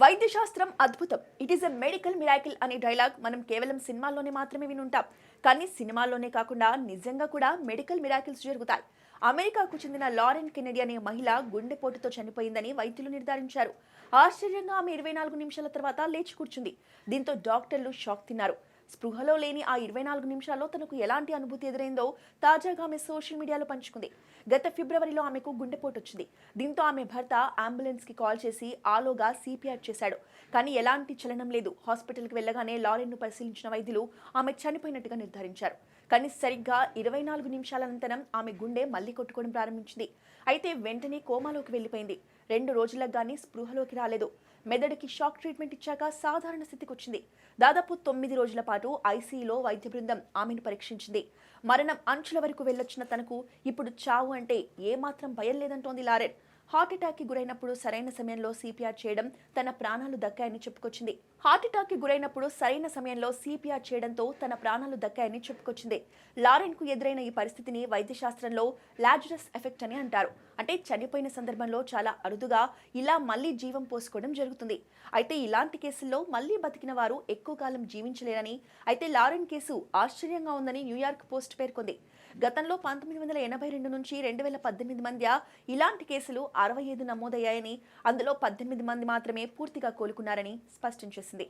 వైద్యశాస్త్రం అద్భుతం. It is a medical miracle అనే dialogue మనం కేవలం సినిమాల్లోనే మాత్రమే వినుంటాం. కానీ సినిమాల్లోనే కాకుండా నిజంగా కూడా మెడికల్ మిరాకిల్స్ జరుగుతాయి. అమెరికాకు చెందిన లారెన్ కెనడీ అనే మహిళ గుండెపోటుతో చనిపోయిందని వైద్యులు నిర్ధారించారు. ఆశ్చర్యంగా ఆమె ఇరవై నాలుగు నిమిషాల తర్వాత లేచి కూర్చుంది. దీంతో డాక్టర్లు షాక్ తిన్నారు. స్పృహలో లేని ఆ ఇరవై నాలుగు నిమిషాల్లో తనకు ఎలాంటి అనుభూతి ఎదురైందో తాజాగా ఆమె సోషల్ మీడియాలో పంచుకుంది. గత ఫిబ్రవరిలో ఆమెకు గుండెపోటు వచ్చింది. దీంతో ఆమె భర్త అంబులెన్స్కి కాల్ చేసి ఆలోగా సిపిఆర్ చేశాడు. కానీ ఎలాంటి చలనం లేదు. హాస్పిటల్కి వెళ్ళగానే లారెన్ను పరిశీలించిన వైద్యులు ఆమె చనిపోయినట్టుగా నిర్ధారించారు. కానీ సరిగ్గా ఇరవై నాలుగు నిమిషాల అనంతరం ఆమె గుండె మళ్ళీ కొట్టుకోవడం ప్రారంభించింది. అయితే వెంటనే కోమాలోకి వెళ్ళిపోయింది. రెండు రోజులకు గానీ స్పృహలోకి రాలేదు. మెదడుకి షాక్ ట్రీట్మెంట్ ఇచ్చాక సాధారణ స్థితికి వచ్చింది దాదాపు తొమ్మిది రోజుల పాటు ఐసీయూలో వైద్య బృందం ఆమెను పరీక్షించింది. మరణం అంచుల వరకు వెళ్ళొచ్చిన తనకు ఇప్పుడు చావు అంటే ఏమాత్రం భయం లేదంటోంది లారెన్. హార్ట్అటాక్కి గురైనప్పుడు సరైన సమయంలో సిపిఆర్ చేయడం తన ప్రాణాలు దక్కాయని చెప్పుకొచ్చింది. హార్ట్ అటాక్కి గురైనప్పుడు సరైన సమయంలో సిపిఆర్ చేయడంతో తన ప్రాణాలు దక్కాయని చెప్పుకొచ్చింది. లారెన్కు ఎదురైన ఈ పరిస్థితిని వైద్యశాస్త్రంలో లాజరస్ ఎఫెక్ట్ అని అంటారు. అంటే చనిపోయిన సందర్భంలో చాలా అరుదుగా ఇలా మళ్ళీ జీవం పోసుకోవడం జరుగుతుంది. అయితే ఇలాంటి కేసుల్లో మళ్ళీ బతికిన వారు ఎక్కువ కాలం జీవించలేరని అయితే లారెన్ కేసు ఆశ్చర్యంగా ఉందని న్యూయార్క్ పోస్ట్ పేర్కొంది. గతంలో పంతొమ్మిది వందల ఎనభై రెండు నుంచి రెండు వేల పద్దెనిమిది మధ్య ఇలాంటి కేసులు అరవై ఐదు నమోదయ్యాయని అందులో పద్దెనిమిది మంది మాత్రమే పూర్తిగా కోలుకున్నారని స్పష్టం చేసింది.